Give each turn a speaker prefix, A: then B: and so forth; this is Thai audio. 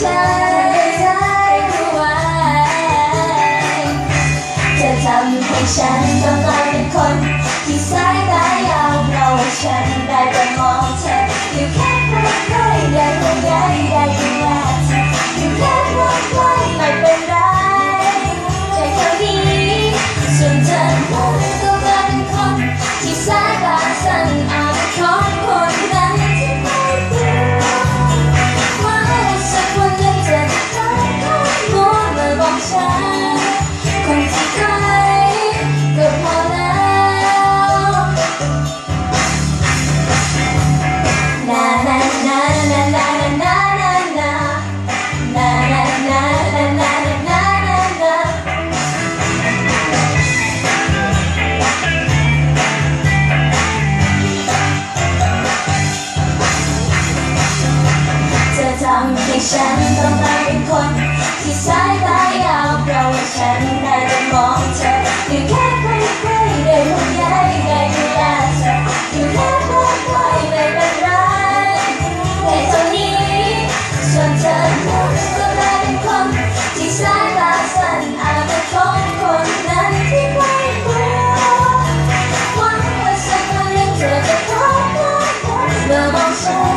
A: ใจรู้ไวเธอทำให้ฉันต้องกลายเป็นคนที่ใส่ ฉันต้องกลายเป็นคน ที่สายตายาวเพราะว่าฉันได้แต่มองเธออยู่แค่ใกล้ๆได้ห่วงใยได้ดูแลเธออยู่แค่ใกล้ๆไม่เป็นไรแค่เท่นี้ส่วนเธอนั้นก็กลายเป็นคน ที่สายตาสั้นอาจจะคนคนนั้นที่ใกล้ตัวหวังว่าสักวันหนึ่งเธอจะพบกันเมื่อมองฉัน